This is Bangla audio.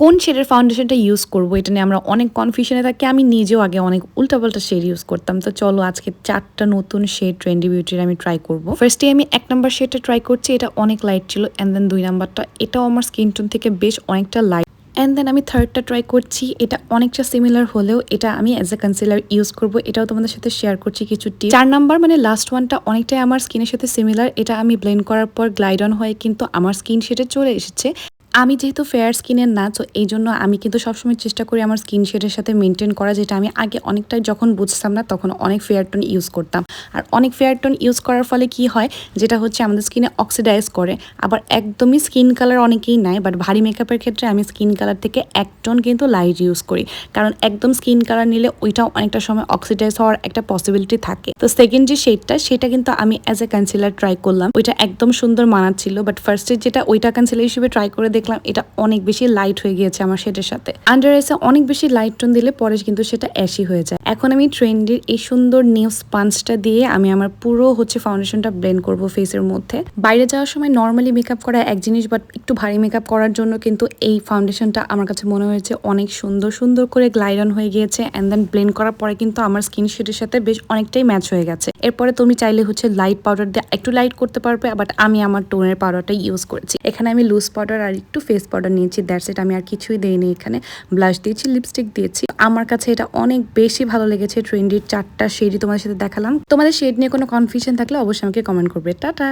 কোন শেডের ফাউন্ডেশনটা ইউজ করব, এটা নিয়ে আমরা অনেক কনফিউশনে থাকি। আমি নিজেও আগে অনেক উল্টাপাল্টা শেড ইউজ করতাম। তো চলো আজকে চারটা নতুন শেড ট্রেন্ডি বিউটির আমি ট্রাই করব। ফার্স্টে আমি এক নম্বর শেডটা ট্রাই করছি, এটা অনেক লাইট ছিল। অ্যান্ড দেন দুই নাম্বারটা এটাও আমার স্কিন টোন থেকে বেশ অনেকটা লাইট অ্যান্ড দেন আমি থার্ডটা ট্রাই করছি, এটা অনেকটা সিমিলার হলেও এটা আমি অ্যাজ এ কনসিলার ইউজ করব। এটাও তোমাদের সাথে শেয়ার করছি কিছু টিপ চার নাম্বার মানে লাস্ট ওয়ানটা অনেকটাই আমার স্কিনের সাথে সিমিলার এটা আমি ব্লেন্ড করার পর গ্লাইড অন হয়ে কিন্তু আমার স্কিন শেডে চলে এসেছে। আমি যেহেতু ফেয়ার স্কিনের না, তো এই জন্য আমি কিন্তু সবসময় চেষ্টা করি আমার স্কিন শেডের সাথে মেনটেন করা, যেটা আমি আগে অনেকটাই যখন বুঝতাম না, তখন অনেক ফেয়ার টোন ইউজ করতাম। আর অনেক ফেয়ার টোন ইউজ করার ফলে কি হয়, যেটা হচ্ছে আমাদের স্কিনে অক্সিডাইজ করে। আবার একদমই স্কিন কালার অনেকেই নেয় বাট ভারী মেকআপের ক্ষেত্রে আমি স্কিন কালার থেকে এক টোন কিন্তু লাইট ইউজ করি। কারণ একদম স্কিন কালার নিলে ওইটাও অনেকটা সময় অক্সিডাইজ হওয়ার একটা পসিবিলিটি থাকে। তো সেকেন্ড যে শেডটা সেটা কিন্তু আমি অ্যাজ এ কনসিলার ট্রাই করলাম। ওইটা একদম সুন্দর মানাচ্ছিল বাট ফার্স্টে যেটা ওইটা কনসিলার হিসেবে ট্রাই করে দেখলাম, এটা অনেক বেশি লাইট হয়ে গিয়েছে আমার শেডের সাথে। আন্ডার আইসে অনেক বেশি লাইট টোন দিলে পরে কিন্তু সেটা অ্যাশি হয়ে যায়। এখন আমি ট্রেন্ডের এই সুন্দর নিউজ পাঞ্চটা দিয়ে আমি আমার পুরো হচ্ছে ফাউন্ডেশনটা ব্লেন্ড করব ফেসের মধ্যে। বাইরে যাওয়ার সময় নর্মালি মেকআপ করা এক জিনিস বাট একটু ভারী মেকআপ করার জন্য কিন্তু এই ফাউন্ডেশনটা আমার কাছে মনে হয়েছে অনেক সুন্দর সুন্দর করে গ্লাইডন হয়ে গিয়েছে অ্যান্ড দেন ব্লেন্ড করার পরে কিন্তু আমার স্কিন শেডের সাথে বেশ অনেকটাই ম্যাচ হয়ে গেছে। এরপরে তুমি চাইলে হচ্ছে লাইট পাউডার দিয়ে একটু লাইট করতে পারবে বাট আমি আমার টোনের পাউডারটা ইউজ করেছি। এখানে আমি লুজ পাউডার আর একটু ফেস পাউডার নিয়েছি দ্যাটস ইট আমি আর কিছুই দিইনি এখানে। ব্লাশ দিয়েছি লিপস্টিক দিয়েছি। আমার কাছে এটা অনেক বেশি ভালো লেগেছে ট্রেন্ডির চারটা শেডই তোমাদের সাথে দেখালাম। তোমাদের শেড নিয়ে কোনো কনফিউশন থাকলে অবশ্যই আমাকে কমেন্ট করবে। টাটা!